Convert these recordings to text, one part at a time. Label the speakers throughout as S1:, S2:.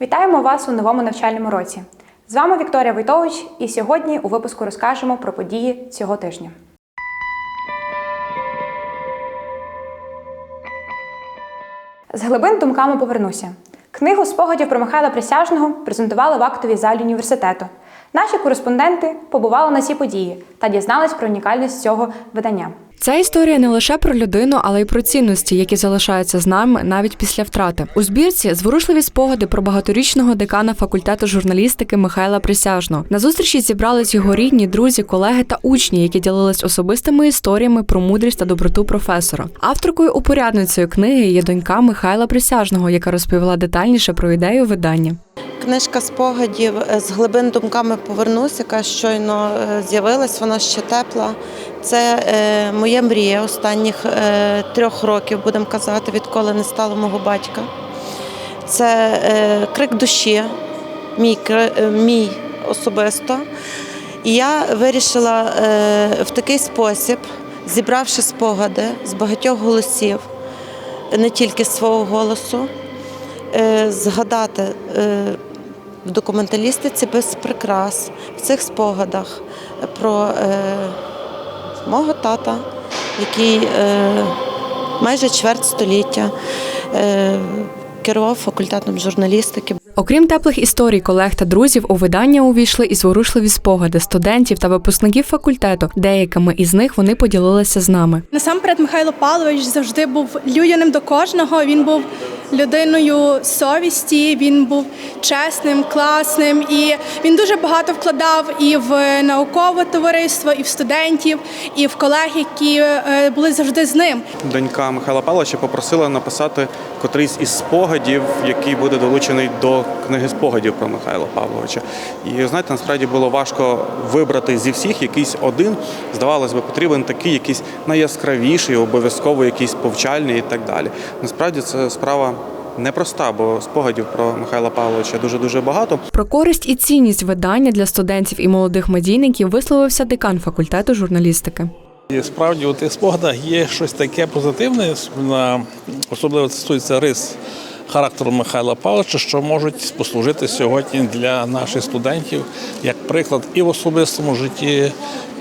S1: Вітаємо вас у новому навчальному році. З вами Вікторія Войтович, і сьогодні у випуску розкажемо про події цього тижня. З глибин думками повернуся. Книгу спогадів про Михайла Присяжного презентували в актовій залі університету. Наші кореспонденти побували на цій події та дізнались про унікальність цього видання.
S2: Ця історія не лише про людину, але й про цінності, які залишаються з нами навіть після втрати. У збірці зворушливі спогади про багаторічного декана факультету журналістики Михайла Присяжного. На зустрічі зібрались його рідні, друзі, колеги та учні, які ділились особистими історіями про мудрість та доброту професора. Авторкою упорядницею книги є донька Михайла Присяжного, яка розповіла детальніше про ідею видання.
S3: Книжка спогадів е, з глибин думками повернусь, яка щойно е, з'явилась, вона ще тепла. Це е, моя мрія останніх трьох років, будемо казати, відколи не стало мого батька. Це крик душі, мій, мій особисто. І я вирішила в такий спосіб, зібравши спогади з багатьох голосів, не тільки свого голосу, згадати е, в документалістиці без прикрас, в цих спогадах про е, мого тата, який е, майже чверть століття е, керував факультетом журналістики.
S2: Окрім теплих історій колег та друзів, у видання увійшли і зворушливі спогади студентів та випускників факультету. Деякими із них вони поділилися з нами.
S4: Насамперед, Михайло Павлович завжди був людяним до кожного. Він був людиною совісті, він був чесним, класним, і він дуже багато вкладав і в наукове товариство, і в студентів, і в колег, які е, були завжди з ним.
S5: Донька Михайла Павловича попросила написати котрийсь із спогадів, який буде долучений до книги спогадів про Михайла Павловича. І знаєте, насправді було важко вибрати зі всіх якийсь один. Здавалось би, потрібен такий якийсь найяскравіший, обов'язково якийсь повчальний і так далі. Насправді це справа непроста, бо спогадів про Михайла Павловича дуже дуже багато.
S2: Про користь і цінність видання для студентів і молодих медійників висловився декан факультету журналістики.
S6: І справді у тих спогадах є щось таке позитивне, особливо це стосується рис характеру Михайла Павловича, що можуть послужити сьогодні для наших студентів як приклад і в особистому житті,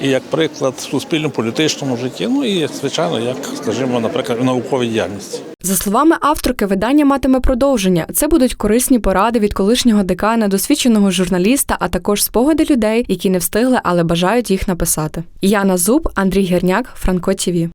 S6: і як приклад в суспільно-політичному житті, ну і звичайно, як скажімо, наприклад, в науковій діяльності.
S2: За словами авторки, видання матиме продовження. Це будуть корисні поради від колишнього декана, досвідченого журналіста, а також спогади людей, які не встигли, але бажають їх написати. Яна Зуб, Андрій Герняк, Франко ТІВІ.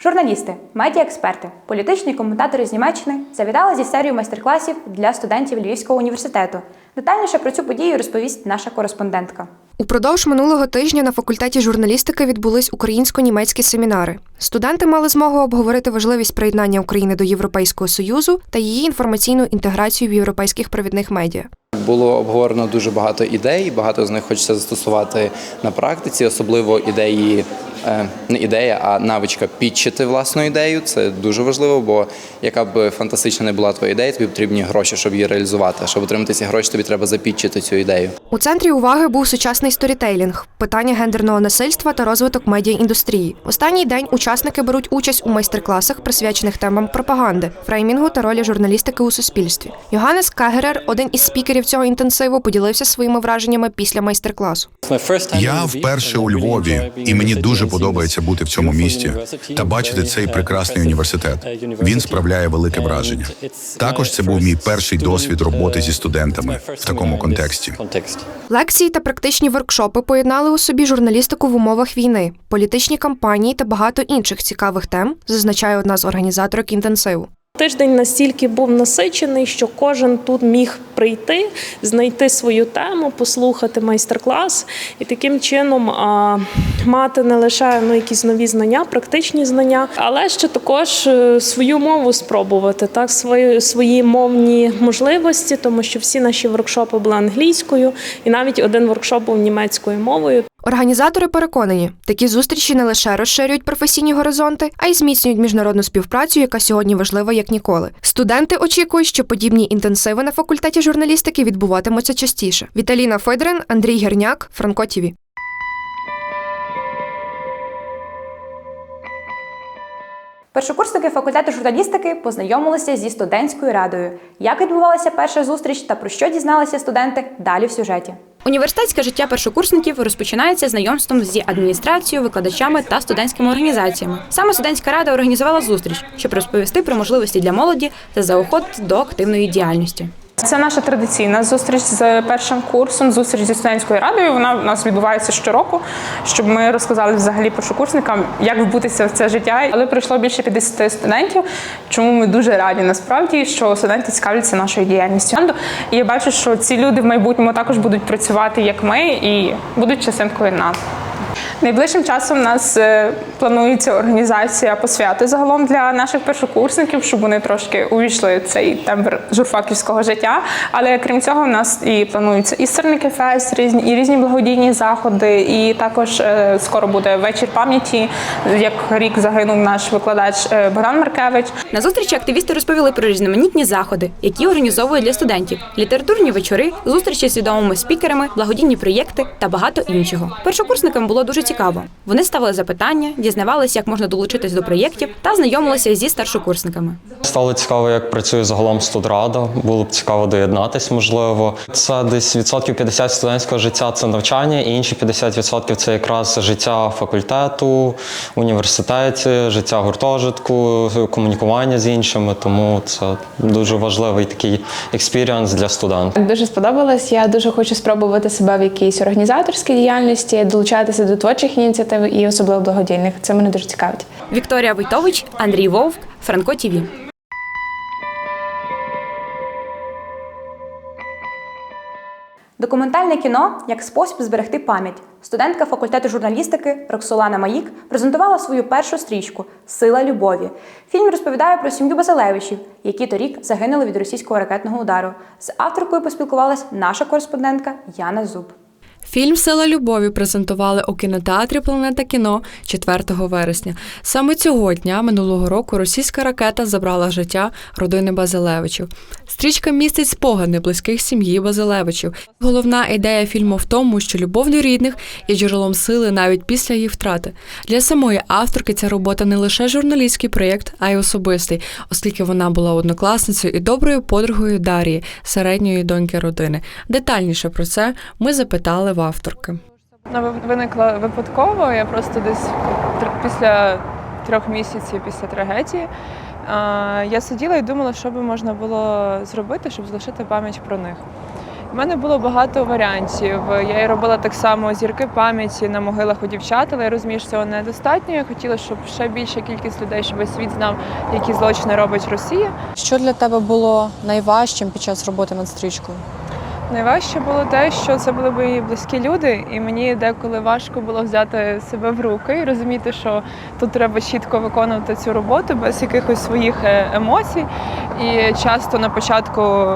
S1: Журналісти, медіаексперти, політичні коментатори з Німеччини завітали зі серією майстер-класів для студентів Львівського університету. Детальніше про цю подію розповість наша кореспондентка.
S7: Упродовж минулого тижня на факультеті журналістики відбулись українсько-німецькі семінари. Студенти мали змогу обговорити важливість приєднання України до Європейського союзу та її інформаційну інтеграцію в європейських провідних медіа.
S8: Було обговорено дуже багато ідей. Багато з них хочеться застосувати на практиці, особливо ідеї. е, Не ідея, а навичка підчити власну ідею. Це дуже важливо, бо яка б фантастична не була твоя ідея, тобі потрібні гроші, щоб її реалізувати. Щоб отримати ці гроші, тобі треба запідчити цю ідею.
S7: У центрі уваги був сучасний сторітейлінг, питання гендерного насильства та розвиток медіаіндустрії. Останній день учасники беруть участь у майстер-класах, присвячених темам пропаганди, фреймінгу та ролі журналістики у суспільстві. Йоганнес Кагерер, один із спікерів цього інтенсиву, поділився своїми враженнями після майстер-класу.
S9: Я вперше у Львові, і мені дуже подобається бути в цьому місті та бачити цей прекрасний університет. Він справляє велике враження. Також це був мій перший досвід роботи зі студентами в такому контексті.
S7: Лекції та практичні воркшопи поєднали у собі журналістику в умовах війни, політичні кампанії та багато інших цікавих тем, зазначає одна з організаторок інтенсиву.
S10: Тиждень настільки був насичений, що кожен тут міг прийти, знайти свою тему, послухати майстер-клас і таким чином а, мати не лише ну, якісь нові знання, практичні знання, але ще також е, свою мову спробувати, так свої, свої мовні можливості, тому що всі наші воркшопи були англійською, і навіть один воркшоп був німецькою мовою.
S7: Організатори переконані, такі зустрічі не лише розширюють професійні горизонти, а й зміцнюють міжнародну співпрацю, яка сьогодні важлива як ніколи. Студенти очікують, що подібні інтенсиви на факультеті журналістики відбуватимуться частіше. Віталіна Федорин, Андрій Герняк, Франко ТІВІ.
S1: Першокурсники факультету журналістики познайомилися зі студентською радою. Як відбувалася перша зустріч та про що дізналися студенти далі в сюжеті. Університетське життя першокурсників розпочинається знайомством зі адміністрацією, викладачами та студентськими організаціями. Саме студентська рада організувала зустріч, щоб розповісти про можливості для молоді та заохотити до активної діяльності.
S11: Це наша традиційна зустріч з першим курсом, зустріч зі студентською радою. Вона у нас відбувається щороку, щоб ми розказали взагалі першокурсникам, як вбутися в це життя. Але прийшло більше 50 студентів, чому ми дуже раді насправді, що студенти цікавляться нашою діяльністю. І я бачу, що ці люди в майбутньому також будуть працювати як ми і будуть частинкою нас. Найближчим часом у нас е, планується організація посвяти загалом для наших першокурсників, щоб вони трошки увійшли в цей тембр журфаківського життя. Але крім цього, у нас і плануються і сирники фест, різні і різні благодійні заходи. І також е, скоро буде вечір пам'яті, як рік загинув наш викладач е, Богдан Маркевич.
S1: На зустрічі активісти розповіли про різноманітні заходи, які організовують для студентів: літературні вечори, зустрічі з відомими спікерами, благодійні проєкти та багато іншого. Першокурсникам було дуже цікаво. Вони ставили запитання, дізнавалися, як можна долучитись до проєктів та знайомилися зі старшокурсниками.
S12: Стало цікаво, як працює загалом студрада. Було б цікаво доєднатись, можливо. Це десь відсотків 50 студентського життя це навчання, і інші 50% це якраз життя факультету, університеті, життя гуртожитку, комунікування з іншими. Тому це дуже важливий такий експіріанс для студентів.
S13: Дуже сподобалось. Я дуже хочу спробувати себе в якійсь організаторській діяльності, долучатися до творчих ініціатив і особливо благодійних. Це мене дуже цікавить.
S1: Вікторія Войтович, Андрій Вовк, Франко Тіві. Документальне кіно як спосіб зберегти пам'ять. Студентка факультету журналістики Роксолана Маїк презентувала свою першу стрічку Сила любові. Фільм розповідає про сім'ю Базилевичів, які торік загинули від російського ракетного удару. З авторкою поспілкувалась наша кореспондентка Яна Зуб.
S2: Фільм Сила любові презентували у кінотеатрі Планета кіно 4 вересня. Саме цього дня минулого року російська ракета забрала життя родини Базилевичів. Стрічка містить спогади близьких сім'ї Базилевичів. Головна ідея фільму в тому, що любов до рідних є джерелом сили навіть після її втрати. Для самої авторки ця робота не лише журналістський проєкт, а й особистий, оскільки вона була однокласницею і доброю подругою Дарії, середньої доньки родини. Детальніше про це ми запитали в авторки.
S11: Вона виникла випадково. Я просто десь після трьох місяців після трагедії. Я сиділа і думала, що би можна було зробити, щоб залишити пам'ять про них. У мене було багато варіантів. Я і робила так само зірки пам'яті на могилах у дівчат, але я розумію, що цього недостатньо. Я хотіла, щоб ще більша кількість людей, щоб весь світ знав, які злочини робить Росія.
S14: Що для тебе було найважчим під час роботи над стрічкою?
S11: Найважче було те, що це були мої близькі люди, і мені деколи важко було взяти себе в руки і розуміти, що тут треба чітко виконувати цю роботу без якихось своїх е, емоцій. І часто на початку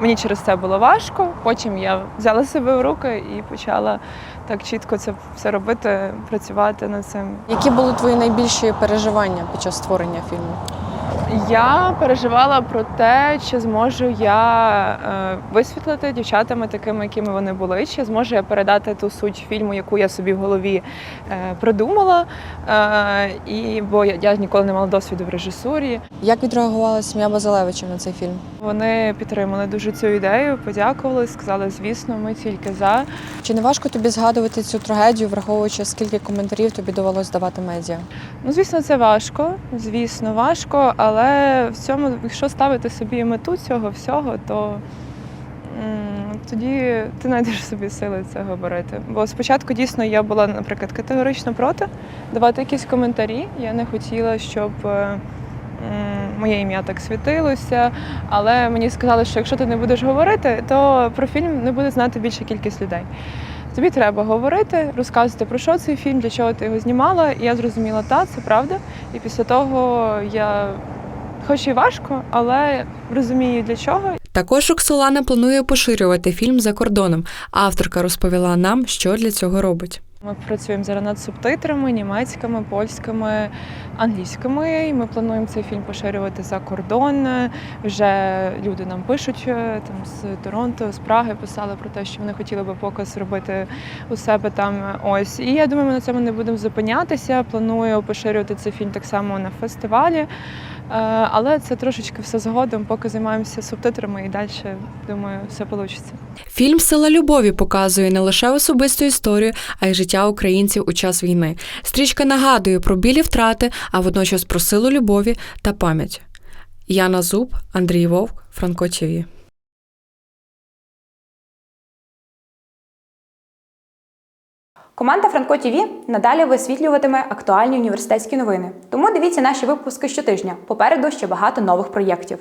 S11: мені через це було важко. Потім я взяла себе в руки і почала так чітко це все робити, працювати над цим.
S14: Які були твої найбільші переживання під час створення фільму?
S11: Я переживала про те, чи зможу я е, висвітлити дівчатами такими, якими вони були, чи зможу я передати ту суть фільму, яку я собі в голові е, придумала. Е, і бо я, ніколи не мала досвіду в режисурі.
S14: Як відреагувала сім'я Базилевичів на цей фільм?
S11: Вони підтримали дуже цю ідею, подякували, сказали, звісно, ми тільки за.
S14: Чи не важко тобі згадувати цю трагедію, враховуючи скільки коментарів тобі довелось давати медіа?
S11: Ну, звісно, це важко, звісно, важко, але в цьому, якщо ставити собі мету цього всього, то тоді ти знайдеш собі сили це говорити. Бо спочатку дійсно я була, наприклад, категорично проти давати якісь коментарі. Я не хотіла, щоб е, моє ім'я так світилося. Але мені сказали, що якщо ти не будеш говорити, то про фільм не буде знати більша кількість людей. Тобі треба говорити, розказувати про що цей фільм, для чого ти його знімала. І я зрозуміла, та це правда. І після того я, хоч і важко, але розумію для чого.
S2: Також Роксолана планує поширювати фільм за кордоном. Авторка розповіла нам, що для цього робить.
S11: Ми працюємо зараз над субтитрами німецькими, польськими, англійськими. І ми плануємо цей фільм поширювати за кордон. Вже люди нам пишуть е, там з Торонто, з Праги писали про те, що вони хотіли би показ зробити у себе там. Ось і я думаю, ми на цьому не будемо зупинятися. Планую поширювати цей фільм так само на фестивалі. Е, Але це трошечки все згодом, поки займаємося субтитрами і далі, думаю, все вийде.
S2: Фільм Сила любові показує не лише особисту історію, а й життя українців у час війни. Стрічка нагадує про білі втрати, а водночас про силу любові та пам'ять. Яна Зуб, Андрій Вовк, Франко ТІВІ.
S1: Команда Франко ТІВІ надалі висвітлюватиме актуальні університетські новини. Тому дивіться наші випуски щотижня. Попереду ще багато нових проєктів.